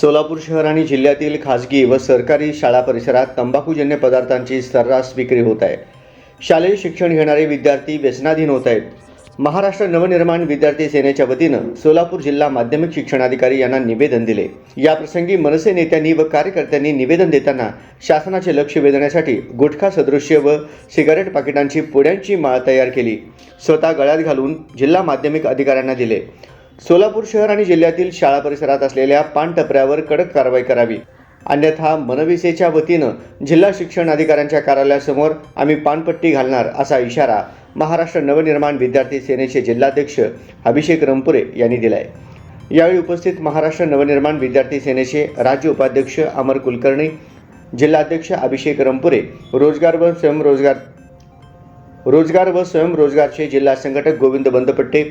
सोलापूर शहर आणि जिल्ह्यातील खाजगी व सरकारी शाळा परिसरात तंबाखूजन्य पदार्थांची सर्रास विक्री होत आहे. शालेय शिक्षण घेणारे विद्यार्थी व्यसनाधीन होत आहेत. महाराष्ट्र नवनिर्माण विद्यार्थी सेनेच्या वतीनं सोलापूर जिल्हा माध्यमिक शिक्षणाधिकारी यांना निवेदन दिले. याप्रसंगी मनसे नेत्यांनी व कार्यकर्त्यांनी निवेदन देताना शासनाचे लक्ष वेधण्यासाठी गुटखा सदृश्य व सिगारेट पाकिटांची पुड्यांची माळ तयार केली. स्वतः गळ्यात घालून जिल्हा माध्यमिक अधिकाऱ्यांना दिले. सोलापूर शहर आणि जिल्ह्यातील शाळा परिसरात असलेल्या पानटपऱ्यावर कडक कारवाई करावी. अन्यथा मनविसेच्या वतीनं जिल्हा शिक्षण अधिकाऱ्यांच्या कार्यालयासमोर आम्ही पानपट्टी घालणार असा इशारा महाराष्ट्र नवनिर्माण विद्यार्थी सेनेचे जिल्हाध्यक्ष अभिषेक रंपुरे यांनी दिलाय. यावेळी उपस्थित महाराष्ट्र नवनिर्माण विद्यार्थी सेनेचे राज्य उपाध्यक्ष अमर कुलकर्णी जिल्हाध्यक्ष अभिषेक रंपुरे रोजगार व स्वयंरोजगार रोजगार व स्वयंरोजगारचे जिल्हा संघटक गोविंद बंदपट्टे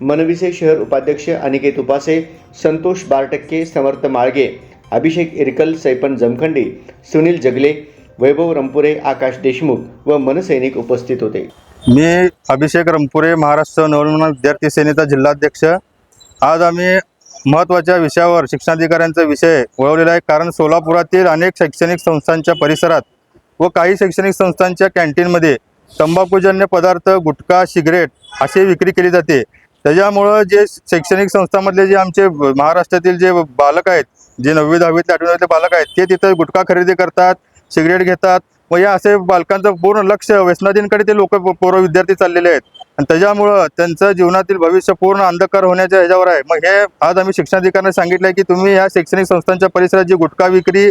मनविसे शहर उपाध्यक्ष अनिकेत उपासे संतोष बारटक्के समर्थ माळगे अभिषेक इरकल सैपन जमखंडी सुनील जगले वैभव रंपुरे आकाश देशमुख व मनसैनिक उपस्थित होते. मी अभिषेक रंपुरे महाराष्ट्र नवनिर्माण विद्यार्थी सेनेचा जिल्हाध्यक्ष. आज आम्ही महत्त्वाच्या विषयावर शिक्षणाधिकाऱ्यांचा विषय वळवलेला आहे. कारण सोलापुरातील अनेक शैक्षणिक संस्थांच्या परिसरात व काही शैक्षणिक संस्थांच्या कॅन्टीनमध्ये तंबाखूजन्य पदार्थ गुटखा सिगरेट अशी विक्री केली जाते. त्याच्यामुळं जे शैक्षणिक संस्थांमधले जे आमचे महाराष्ट्रातील जे बालक आहेत जे नववी दहावीतले आठवीतले बालक आहेत ते तिथं गुटखा खरेदी करतात सिगरेट घेतात. व या असे बालकांचं पूर्ण लक्ष व्यसनाधीनकडे ते लोक पोरं विद्यार्थी चाललेले आहेत. आणि त्याच्यामुळं त्यांचं जीवनातील भविष्य पूर्ण अंधकार होण्याच्या ह्याच्यावर आहे. मग हे आज आम्ही शिक्षणाधिकाऱ्यांना सांगितलं आहे की तुम्ही या शैक्षणिक संस्थांच्या परिसरात जी गुटखा विक्री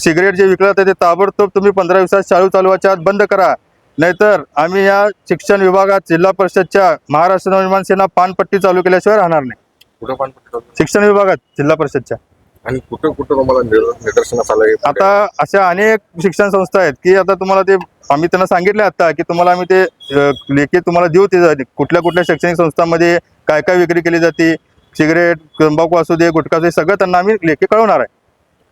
सिगरेट जे विकलं जातं ते ताबडतोब तुम्ही पंधरा दिवसात शाळू चालवाच्या आत बंद करा. नाहीतर आम्ही या शिक्षण विभागात जिल्हा परिषदच्या महाराष्ट्र नवनिर्माण सेना पानपट्टी चालू केल्याशिवाय राहणार नाही. कुठं पण शिक्षण विभागात जिल्हा परिषदच्या. आणि कुठं कुठं तुम्हाला निर- निदर्शनास आलं आता अशा अनेक शिक्षण संस्था आहेत की आता तुम्हाला ते आम्ही त्यांना सांगितले आता की तुम्हाला आम्ही ते अ, लेखी तुम्हाला देऊ ते जा- कुठल्या कुठल्या शैक्षणिक संस्थांमध्ये काय काय विक्री केली जाते सिगरेट तंबाखू असू दे गुटखा असू दे सगळं त्यांना आम्ही लेखी कळवणार आहे.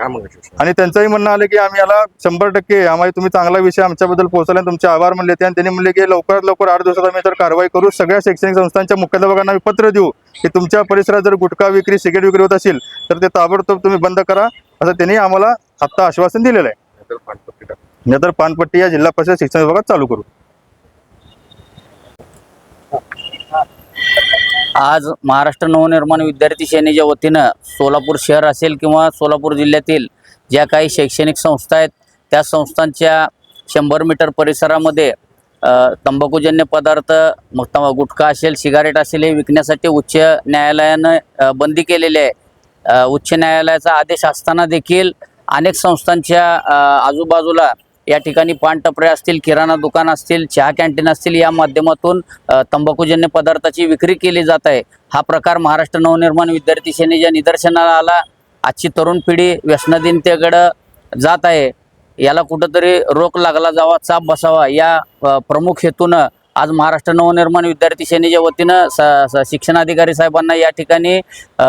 आणि त्यांचंही म्हणणं आलं की आम्ही याला शंभर टक्के आम्हाला तुम्ही चांगला विषय आमच्याबद्दल पोहोचला आणि तुमचे आभार म्हणले ते आणि त्यांनी म्हणले की लवकरात लवकर आठ दिवसात आम्ही तर कारवाई करू. सगळ्या शैक्षणिक संस्थांच्या मुख्याध्यापकांना आम्ही पत्र देऊ की तुमच्या परिसरात जर गुटखा विक्री सिगरेट विक्री होत असेल तर ते ताबडतोब तुम्ही बंद करा. असं त्यांनी आम्हाला आत्ता आश्वासन दिलेलं आहे. नंतर पानपट्टी या जिल्हा परिषद शिक्षण विभागात चालू करू. आज महाराष्ट्र नवनिर्माण विद्यार्थी सेनेच्या वतीनं सोलापूर शहर असेल किंवा सोलापूर जिल्ह्यातील ज्या काही शैक्षणिक संस्था आहेत त्या संस्थांच्या शंभर मीटर परिसरामध्ये तंबाखूजन्य पदार्थ मग गुटखा असेल सिगारेट असेल हे विकण्यासाठी उच्च न्यायालयानं बंदी केलेली आहे. उच्च न्यायालयाचा आदेश असताना देखील अनेक संस्थांच्या आजूबाजूला या ठिकाणी पानटपरे असतील किराणा दुकान असतील चहा कॅन्टीन असतील या माध्यमातून तंबाखूजन्य पदार्थाची विक्री केली जात आहे. हा प्रकार महाराष्ट्र नवनिर्माण विद्यार्थी सेनेच्या निदर्शनाला आला आजची तरुण पिढी व्यसनाधीनतेकडं जात आहे. याला कुठंतरी रोख लागला जावा चाप बसावा या प्रमुख हेतूनं आज महाराष्ट्र नवनिर्माण विद्यार्थी सेनेच्या वतीनं स शिक्षणाधिकारी साहेबांना या ठिकाणी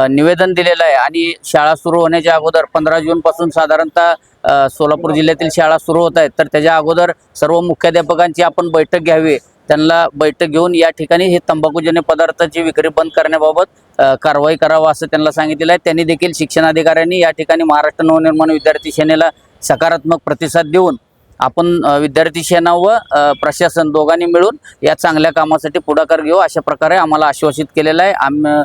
निवेदन दिलेलं आहे. आणि शाळा सुरू होण्याच्या अगोदर पंधरा जूनपासून साधारणतः सोलापूर जिल्ह्यातील शाळा सुरू होत आहेत. तर त्याच्या अगोदर सर्व मुख्याध्यापकांची आपण बैठक घ्यावी. त्यांना बैठक घेऊन या ठिकाणी हे तंबाखूजन्य पदार्थाची विक्री बंद करण्याबाबत कारवाई करावं असं त्यांना सांगितलेलं आहे. त्यांनी देखील शिक्षणाधिकाऱ्यांनी या ठिकाणी महाराष्ट्र नवनिर्माण विद्यार्थी सेनेला सकारात्मक प्रतिसाद देऊन आपण विद्यार्थी सेना व प्रशासन दोघांनी मिळून या चांगल्या कामासाठी पुढाकार घेऊ अशा प्रकारे आम्हाला आश्वासित केलेलं आहे. आम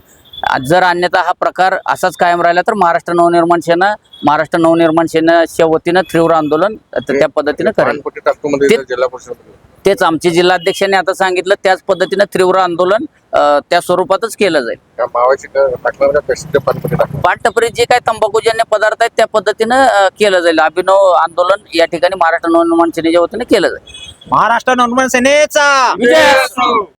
जर अन्यथा हा प्रकार असाच कायम राहिला तर महाराष्ट्र नवनिर्माण सेना महाराष्ट्र नवनिर्माण सेनेच्या वतीनं तीव्र आंदोलन त्या पद्धतीनं करेल. तेच आमचे जिल्हाध्यक्षांनी आता सांगितलं त्याच पद्धतीनं तीव्र आंदोलन त्या स्वरूपातच केलं जाईल. पानटपरीत जे काही तंबाखूजन्य पदार्थ आहेत त्या पद्धतीनं केलं जाईल. अभिनव आंदोलन या ठिकाणी महाराष्ट्र नवनिर्माण सेनेच्या वतीनं केलं जाईल. महाराष्ट्र नवनिर्माण सेनेचा! विजय असो.